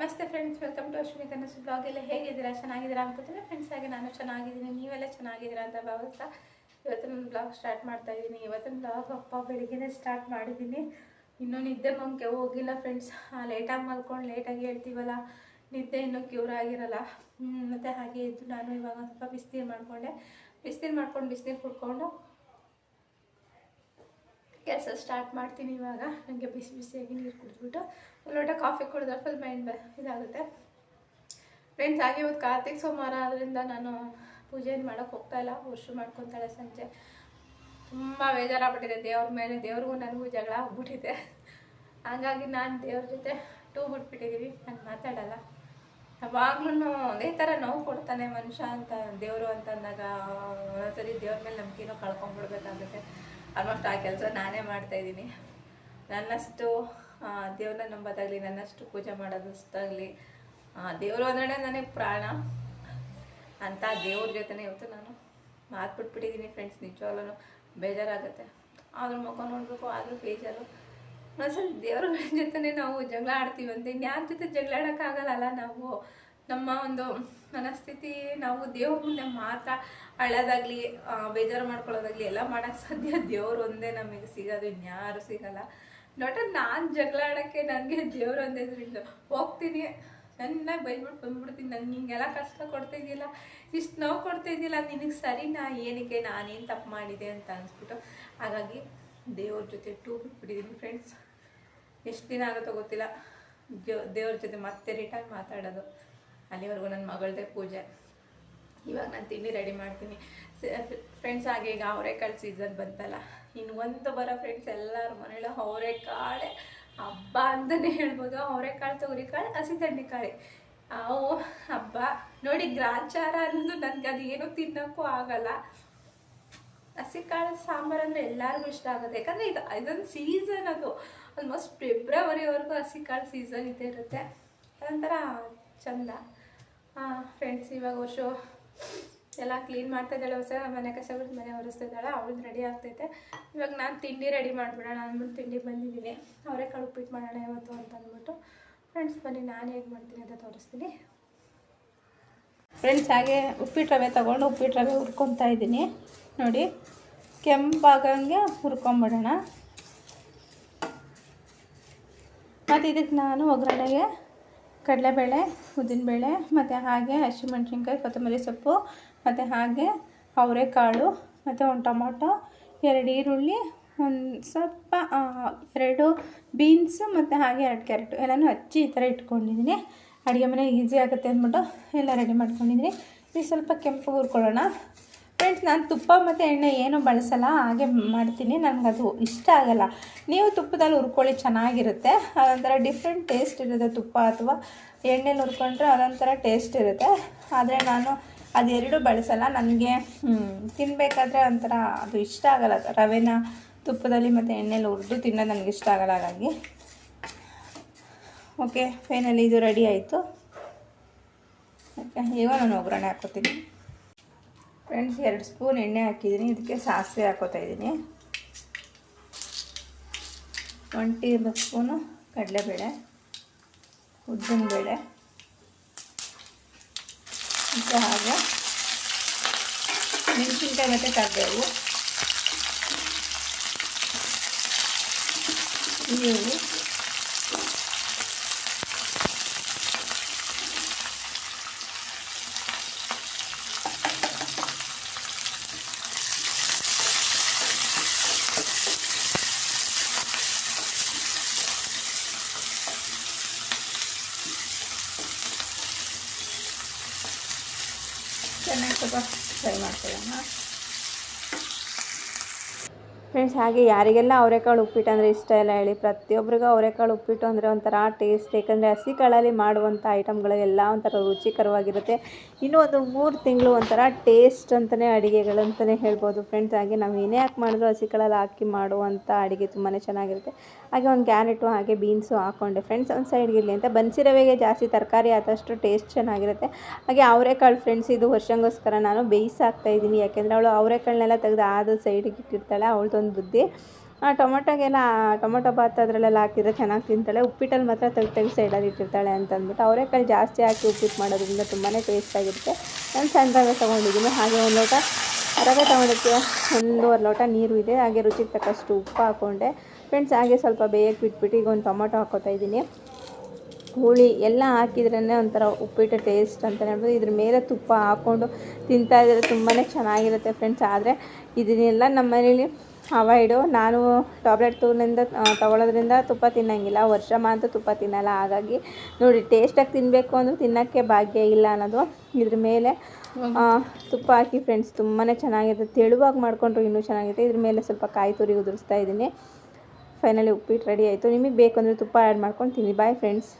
ನಮಸ್ತೆ friends welcome to Ashwini ಕನಸು blog ಎಲ್ಲ ಹೇಗಿದ್ದೀರಾ? ಚೆನ್ನಾಗಿದ್ದೀರಾ ಅನ್ಕೋತೀನಿ. ಫ್ರೆಂಡ್ಸ್ ಹಾಗೆ ನಾನು ಚೆನ್ನಾಗಿದ್ದೀನಿ. ನೀವೆಲ್ಲ ಚೆನ್ನಾಗಿದ್ದೀರಾ ಅಂತ ಭಾವಿಸ್ತಾ ಇವತ್ತಿನ ಬ್ಲಾಗ್ ಸ್ಟಾರ್ಟ್ ಮಾಡ್ತಾ ಇದ್ದೀನಿ. ಇವತ್ತಿನ ಬ್ಲಾಗ್ ಅಪ್ಪ ಬೆಳಿಗ್ಗೆನೇ ಸ್ಟಾರ್ಟ್ ಮಾಡಿದ್ದೀನಿ. ಇನ್ನೂ ನಿದ್ದೆ ಮಂಕೆ ಹೋಗಿಲ್ಲ ಫ್ರೆಂಡ್ಸ್ ಲೇಟಾಗಿ ಮಲ್ಕೊಂಡು ಲೇಟಾಗಿ ಹೇಳ್ತೀವಲ್ಲ, ನಿದ್ದೆ ಇನ್ನೂ ಕ್ಯೂರ್ ಆಗಿರಲ್ಲ. ಮತ್ತೆ ಹಾಗೆ ಇದ್ದು ನಾನು ಇವಾಗ ಸ್ವಲ್ಪ ಬಿಸಿನೀರು ಮಾಡಿಕೊಂಡೆ. ಬಿಸಿನೀರು ಮಾಡ್ಕೊಂಡು ಬಿಸಿನೀರು ಕುಡ್ಕೊಂಡು ಕೆಲಸ ಸ್ಟಾರ್ಟ್ ಮಾಡ್ತೀನಿ ಇವಾಗ. ನನಗೆ ಬಿಸಿ ಬಿಸಿಯಾಗಿ ನೀರು ಕುಡಿದ್ಬಿಟ್ಟು. ಒಂದು ಲೋಟ ಕಾಫಿ ಕುಡಿದ್ರೆ ಫುಲ್ ಮೈಂಡ್ ಇದಾಗುತ್ತೆ. ಫ್ರೆಂಡ್ಸ್ ಹಾಗೆ ಇವತ್ತು ಕಾರ್ತಿಕ್ ಸೋಮವಾರ ಆದ್ದರಿಂದ ನಾನು ಪೂಜೆ ಏನು ಮಾಡೋಕ್ಕೆ ಹೋಗ್ತಾ ಇಲ್ಲ. ವರ್ಷ ಮಾಡ್ಕೊತಾಳೆ ಸಂಜೆ. ತುಂಬ ಬೇಜಾರಾಗ್ಬಿಟ್ಟಿದೆ. ದೇವ್ರ ಮೇಲೆ ದೇವ್ರಿಗೂ ನನಗೂ ಜಗಳ ಆಗ್ಬಿಟ್ಟಿದೆ. ಹಾಗಾಗಿ ನಾನು ದೇವ್ರ ಜೊತೆ ಟೂ ಬಿಟ್ಬಿಟ್ಟಿದ್ದೀವಿ ನಾನು ಮಾತಾಡಲ್ಲ. ಯಾವಾಗ್ಲೂ ಒಂದೇ ಥರ ನೋವು ಕೊಡ್ತಾನೆ ಮನುಷ್ಯ ಅಂತ, ದೇವರು ಅಂತ ಅಂದಾಗ ಒಂದೊಂದ್ಸರಿ ದೇವ್ರ ಮೇಲೆ ನಂಬಿಕೆನೋ ಕಳ್ಕೊಂಡ್ಬಿಡ್ಬೇಕಾಗುತ್ತೆ. ಆಲ್ಮೋಸ್ಟ್ ಆ ಕೆಲಸ ನಾನೇ ಮಾಡ್ತಾ ಇದ್ದೀನಿ. ನನ್ನಷ್ಟು ದೇವ್ರನ್ನ ನಂಬೋದಾಗಲಿ, ನನ್ನಷ್ಟು ಪೂಜೆ ಮಾಡೋದಷ್ಟಾಗಲಿ ದೇವರು ಅಂದ್ರೆ ನನಗೆ ಪ್ರಾಣ. ಅಂತ ದೇವ್ರ ಜೊತೆನೇ ಇವತ್ತು ನಾನು. ಮಾತು ಬಿಟ್ಬಿಟ್ಟಿದ್ದೀನಿ ಫ್ರೆಂಡ್ಸ್ ನಿಜವಾಗ್ಲೂ ಬೇಜಾರಾಗುತ್ತೆ. ಆದ್ರೂ ಮುಖ ನೋಡಬೇಕು, ಆದರೂ ಬೇಜಾರು. ಒಂದ್ಸಲ ದೇವ್ರ ಜೊತೆನೇ ನಾವು ಜಗಳ ಆಡ್ತೀವಿ ಅಂತ. ಇನ್ಯಾರ ಜೊತೆ ಜಗಳ ಆಡೋಕ್ಕಾಗಲ್ಲ ನಾವು? ನಮ್ಮ ಒಂದು ಮನಸ್ಥಿತಿ, ನಾವು ದೇವ್ರ ಮುಂದೆ ಮಾತ್ರ ಅಳೋದಾಗ್ಲಿ ಬೇಜಾರು ಮಾಡ್ಕೊಳ್ಳೋದಾಗ್ಲಿ, ಎಲ್ಲ ಮಾಡೋಕ್ಕೆ ಸಾಧ್ಯ ದೇವ್ರು ಒಂದೇ ನಮಗೆ ಸಿಗೋದು ಇನ್ಯಾರು ಸಿಗಲ್ಲ. ನೋಟ ನಾನು ಜಗಳ ಆಡೋಕ್ಕೆ ನನಗೆ ದೇವ್ರು ಒಂದೇ ಇದ್ರಿಂದ ಹೋಗ್ತೀನಿ. ಚೆನ್ನಾಗಿ ಬೈದ್ಬಿಟ್ಟು ಬಂದ್ಬಿಡ್ತೀನಿ. ನಂಗೆ ಹಿಂಗೆಲ್ಲ ಕಷ್ಟ ಕೊಡ್ತಿದ್ದಿಲ್ಲ. ಇಷ್ಟು ನೋವು ಕೊಡ್ತಿದ್ದಿಲ್ಲ. ನಿನಗೆ ಸರಿನಾ ಏನಕ್ಕೆ ನಾನೇನು ತಪ್ಪು ಮಾಡಿದೆ ಅಂತ ಅನ್ಸ್ಬಿಟ್ಟು. ಹಾಗಾಗಿ ದೇವ್ರ ಜೊತೆ ಟೂ ಬಿಟ್ಬಿಟ್ಟಿದ್ದೀನಿ ಫ್ರೆಂಡ್ಸ್ ಎಷ್ಟು ದಿನ ಆಗುತ್ತೋ ಗೊತ್ತಿಲ್ಲ. ದೇವ್ ದೇವ್ರ ಜೊತೆ ಮತ್ತೆ ರಿಟರ್ನ್ ಮಾತಾಡೋದು. ಅಲ್ಲಿವರೆಗೂ ನನ್ನ ಮಗಳದೇ ಪೂಜೆ. ಇವಾಗ ನಾನು ತಿಂಡಿ ರೆಡಿ ಮಾಡ್ತೀನಿ. ಫ್ರೆಂಡ್ಸ್ ಹಾಗೆ ಈಗ ಅವರೆಕಾಳು ಸೀಸನ್ ಬಂತಲ್ಲ, ಇನ್ನು ಒಂದು ಬರೋ ಫ್ರೆಂಡ್ಸ್ ಎಲ್ಲರ ಮನೇಲೂ ಅವರೆಕಾಳೆ. ಹಬ್ಬ ಅಂತಲೇ ಹೇಳ್ಬೋದು. ಅವರೆಕಾಳು, ತೊಗರಿಕಾಳು, ಹಸಿ ಕಾಳಿ ಅವು ಹಬ್ಬ. ನೋಡಿ, ಗ್ರಾಚಾರ ಅನ್ನೋದು ನನಗೆ ಅದು ಏನು ತಿನ್ನೋಕ್ಕೂ ಆಗಲ್ಲ. ಹಸಿಕಾಳು, ಸಾಂಬಾರು ಅಂದರೆ ಎಲ್ಲರಿಗೂ ಇಷ್ಟ ಆಗುತ್ತೆ. ಯಾಕಂದರೆ ಇದು, ಇದೊಂದು ಸೀಸನ್ ಅದು. ಆಲ್ಮೋಸ್ಟ್ ಫೆಬ್ರವರಿವರೆಗೂ ಹಸಿಕಾಳು ಸೀಸನ್ ಇದ್ದೇ ಇರುತ್ತೆ. ಅದೊಂಥರ ಚಂದ. ಫ್ರೆಂಡ್ಸ್ ಇವಾಗ ವರ್ಷ ಎಲ್ಲ ಕ್ಲೀನ್ ಮಾಡ್ತಾ ಇದ್ದಾಳೆ ಹೊಸ ಮನೆ ಕಸ ಮನೆ ಒರೆಸ್ತಾ ಇದ್ದಾಳೆ ಅವಳು ರೆಡಿ ಆಗ್ತೈತೆ. ಇವಾಗ ನಾನು ತಿಂಡಿ ರೆಡಿ ಮಾಡಿಬಿಡೋಣ ಅಂದ್ಬಿಟ್ಟು ತಿಂಡಿ ಬಂದಿದ್ದೀನಿ. ಅವರೇ ಕಾಳು ಉಪ್ಪಿಟ್ಟು ಮಾಡೋಣ ಇವತ್ತು ಅಂತ ಅಂದ್ಬಿಟ್ಟು. ಫ್ರೆಂಡ್ಸ್ ಬನ್ನಿ, ನಾನು ಹೇಗೆ ಮಾಡ್ತೀನಿ ಅಂತ ತೋರಿಸ್ತೀನಿ. ಫ್ರೆಂಡ್ಸ್ ಹಾಗೆ ಉಪ್ಪಿಟ್ಟು ರವೆ ತೊಗೊಂಡು ಉಪ್ಪಿಟ್ಟು ರವೆ ಹುರ್ಕೊತಾ ಇದ್ದೀನಿ. ನೋಡಿ, ಕೆಂಪಾಗಂಗೆ ಹುರ್ಕೊಂಬಿಡೋಣ. ಮತ್ತು ಇದಕ್ಕೆ ನಾನು ಒಗ್ಗರಣೆಗೆ ಕಡಲೆಬೇಳೆ, ಉದ್ದಿನಬೇಳೆ, ಮತ್ತು ಹಾಗೆ ಹಸಿಮೆಣ್ಸಿನ್ಕಾಯಿ ಕೊತ್ತಂಬರಿ ಸೊಪ್ಪು, ಮತ್ತು ಹಾಗೆ ಅವರೆಕಾಳು, ಮತ್ತು ಒಂದು ಟೊಮೊಟೊ, ಎರಡು ಈರುಳ್ಳಿ, ಒಂದು ಸ್ವಲ್ಪ ಎರಡು ಬೀನ್ಸು, ಮತ್ತು ಹಾಗೆ ಎರಡು ಕ್ಯಾರೆಟು. ಎಲ್ಲನೂ ಹಚ್ಚಿ ಈ ಥರ ಇಟ್ಕೊಂಡಿದ್ದೀನಿ. ಅಡುಗೆ ಮನೆ ಈಸಿ ಆಗುತ್ತೆ ಅಂದ್ಬಿಟ್ಟು ಎಲ್ಲ ರೆಡಿ ಮಾಡ್ಕೊಂಡಿದ್ದೀನಿ. ಈಗ ಸ್ವಲ್ಪ ಕೆಂಪು ಹುರ್ಕೊಳ್ಳೋಣ. ಫ್ರೆಂಡ್ಸ್, ನಾನು ತುಪ್ಪ ಮತ್ತು ಎಣ್ಣೆ ಏನು ಬಳಸಲ್ಲ, ಹಾಗೆ ಮಾಡ್ತೀನಿ. ನನಗದು ಇಷ್ಟ ಆಗಲ್ಲ. ನೀವು ತುಪ್ಪದಲ್ಲಿ ಹುರ್ಕೊಳ್ಳಿ, ಚೆನ್ನಾಗಿರುತ್ತೆ. ಅದೊಂಥರ ಡಿಫ್ರೆಂಟ್ ಟೇಸ್ಟ್ ಇರುತ್ತೆ ತುಪ್ಪ ಅಥವಾ ಎಣ್ಣೆಲಿ ಹುರ್ಕೊಂಡ್ರೆ ಅದೊಂಥರ ಟೇಸ್ಟ್ ಇರುತ್ತೆ. ಆದರೆ ನಾನು ಅದೆರಡು ಬಳಸಲ್ಲ. ನನಗೆ ತಿನ್ನಬೇಕಾದ್ರೆ ಒಂಥರ ಅದು ಇಷ್ಟ ಆಗಲ್ಲ. ರವೆನ ತುಪ್ಪದಲ್ಲಿ ಮತ್ತು ಎಣ್ಣೆಲಿ ಹುರಿದು ತಿನ್ನೋದು ನನಗೆ ಇಷ್ಟ ಆಗಲ್ಲ ಹಾಗಾಗಿ. ಓಕೆ ಫೈನಲಿ ಇದು ರೆಡಿ ಆಯಿತು. ಓಕೆ ಈಗ ನಾನು ಒಗ್ಗರಣೆ ಹಾಕೋತೀನಿ ಫ್ರೆಂಡ್ಸ್ ಎರಡು ಸ್ಪೂನ್ ಎಣ್ಣೆ ಹಾಕಿದ್ದೀನಿ. ಇದಕ್ಕೆ ಸಾಸಿವೆ ಹಾಕೋತಾ ಇದ್ದೀನಿ. ಒನ್ ಟೇಬಲ್ ಸ್ಪೂನು ಕಡಲೆಬೇಳೆ, ಉದ್ದಿನಬೇಳೆ, ಮತ್ತು ಹಾಗೆ ಮೆಣಸಿನ್ಕಾಯಿ ಮತ್ತು ಕರ್ಬೇವು, ಈರುಳ್ಳಿ. ಚೆನ್ನಾಗಿ ಸ್ವಲ್ಪ ಫ್ರೈ ಮಾಡ್ಕೊಳ್ಳೋಣ. ಫ್ರೆಂಡ್ಸ್ ಹಾಗೆ ಯಾರಿಗೆಲ್ಲ ಅವರೆಕಾಳು ಉಪ್ಪಿಟ್ಟು ಅಂದರೆ ಇಷ್ಟ ಇಲ್ಲ ಹೇಳಿ ಪ್ರತಿಯೊಬ್ಬರಿಗೂ ಅವರೆಕಾಳು ಉಪ್ಪಿಟ್ಟು ಅಂದರೆ ಒಂಥರ ಟೇಸ್ಟ್ ಏಕೆಂದರೆ ಹಸಿ ಕಾಳಲ್ಲಿ ಮಾಡುವಂಥ ಐಟಮ್ಗಳೆಲ್ಲ ಒಂಥರ ರುಚಿಕರವಾಗಿರುತ್ತೆ. ಇನ್ನೂ ಒಂದು ಮೂರು ತಿಂಗಳು ಒಂಥರ ಟೇಸ್ಟ್ ಅಂತಲೇ ಅಡುಗೆಗಳು ಅಂತಲೇ ಹೇಳ್ಬೋದು. ಫ್ರೆಂಡ್ಸ್ ಹಾಗೆ ನಾವು ಏನೇ ಹಾಕಿ ಮಾಡಿದ್ರು ಹಸಿ ಕಾಳಲ್ಲಿ ಹಾಕಿ ಮಾಡುವಂಥ ಅಡುಗೆ ತುಂಬಾ ಚೆನ್ನಾಗಿರುತ್ತೆ. ಹಾಗೆ ಒಂದು ಕ್ಯಾರೆಟು, ಹಾಗೆ ಬೀನ್ಸು ಹಾಕ್ಕೊಂಡೆ ಫ್ರೆಂಡ್ಸ್ ಒಂದು ಸೈಡ್ಗೆ ಇರಲಿ ಅಂತ. ಬನ್ಸಿ ರವೆಗೆ ಜಾಸ್ತಿ ತರಕಾರಿ ಆದಷ್ಟು ಟೇಸ್ಟ್ ಚೆನ್ನಾಗಿರುತ್ತೆ. ಹಾಗೆ ಅವರೆಕಾಳು ಫ್ರೆಂಡ್ಸ್ ಇದು ವರ್ಷಂಗೋಸ್ಕರ ನಾನು ಬೇಯಿಸಾಕ್ತಾ ಇದ್ದೀನಿ. ಯಾಕೆಂದರೆ ಅವಳು ಅವರೆಕಾಳನ್ನೆಲ್ಲ ತೆಗೆದು ಆದ ಸೈಡಿಗೆ ಇಟ್ಟಿರ್ತಾಳೆ. ಅವಳದೊಂದು ಬುದ್ಧಿ ಟೊಮೊಟೊಗೆಲ್ಲ, ಟೊಮೊಟೊ ಬಾತ್ ಅದರಲ್ಲೆಲ್ಲ ಹಾಕಿದ್ರೆ ಚೆನ್ನಾಗಿ ತಿಂತಾಳೆ. ಉಪ್ಪಿಟ್ಟಲ್ಲಿ ಮಾತ್ರ ತೆಗ್ದು ತೆಗ್ದು ಸೈಡಲ್ಲಿ ಇಟ್ಟಿರ್ತಾಳೆ ಅಂತ ಅಂದ್ಬಿಟ್ಟು ಅವರೆಕಾಳು ಜಾಸ್ತಿ ಹಾಕಿ ಉಪ್ಪಿಟ್ಟು ಮಾಡೋದ್ರಿಂದ ತುಂಬಾ ಟೇಸ್ಟಾಗಿರುತ್ತೆ ನಾನು ಸಣ್ಣ ರವೆ ತೊಗೊಂಡಿದ್ದೀನಿ. ಹಾಗೆ ಒಂದು ಲೋಟ ರವೆ ತೊಗೊಂಡಿರ್ತೀವಿ ಒಂದೂವರೆ ಲೋಟ ನೀರು ಇದೆ. ಹಾಗೆ ರುಚಿಗೆ ತಕ್ಕಷ್ಟು ಉಪ್ಪು ಹಾಕ್ಕೊಂಡೆ ಫ್ರೆಂಡ್ಸ್ ಹಾಗೆ ಸ್ವಲ್ಪ ಬೇಯಕ್ಕೆ ಬಿಟ್ಬಿಟ್ಟು ಈಗ ಒಂದು ಟೊಮೊಟೊ ಹಾಕ್ಕೋತಾ ಇದ್ದೀನಿ. ಹುಳಿ ಎಲ್ಲ ಹಾಕಿದ್ರೇ ಒಂಥರ ಉಪ್ಪಿಟ್ಟು ಟೇಸ್ಟ್ ಅಂತ ಹೇಳ್ಬೋದು. ಇದ್ರ ಮೇಲೆ ತುಪ್ಪ ಹಾಕ್ಕೊಂಡು ತಿಂತಾ ಇದ್ರೆ ತುಂಬಾ ಚೆನ್ನಾಗಿರುತ್ತೆ ಫ್ರೆಂಡ್ಸ್ ಆದರೆ ಇದನ್ನೆಲ್ಲ ನಮ್ಮ ಮನೇಲಿ ಅವಾಯ್ಡು ನಾನು ಟ್ಯಾಬ್ಲೆಟ್ ತೂನಿಂದ ತೊಗೊಳೋದ್ರಿಂದ ತುಪ್ಪ ತಿನ್ನೋಂಗಿಲ್ಲ. ವರ್ಷ ಮಾತ್ರ ತುಪ್ಪ ತಿನ್ನೋಲ್ಲ. ಹಾಗಾಗಿ ನೋಡಿ ಟೇಸ್ಟಾಗಿ ತಿನ್ನಬೇಕು ಅಂದರೂ ತಿನ್ನೋಕ್ಕೆ ಭಾಗ್ಯ ಇಲ್ಲ ಅನ್ನೋದು ಇದ್ರ ಮೇಲೆ ತುಪ್ಪ ಹಾಕಿ ಫ್ರೆಂಡ್ಸ್ ತುಂಬಾ ಚೆನ್ನಾಗಿದೆ. ತೆಳುವಾಗಿ ಮಾಡಿಕೊಂಡ್ರು ಇನ್ನೂ ಚೆನ್ನಾಗಿರುತ್ತೆ ಇದ್ರ ಮೇಲೆ ಸ್ವಲ್ಪ ಕಾಯಿ ತುರಿ ಉದುರಿಸ್ತಾ ಇದ್ದೀನಿ. ಫೈನಲಿ ಉಪ್ಪಿಟ್ಟು ರೆಡಿ ಆಯಿತು. ನಿಮಗೆ ಬೇಕು ಅಂದರೆ ತುಪ್ಪ ಆ್ಯಡ್ ಮಾಡ್ಕೊಂಡು ತಿನ್ನಿ. Bye friends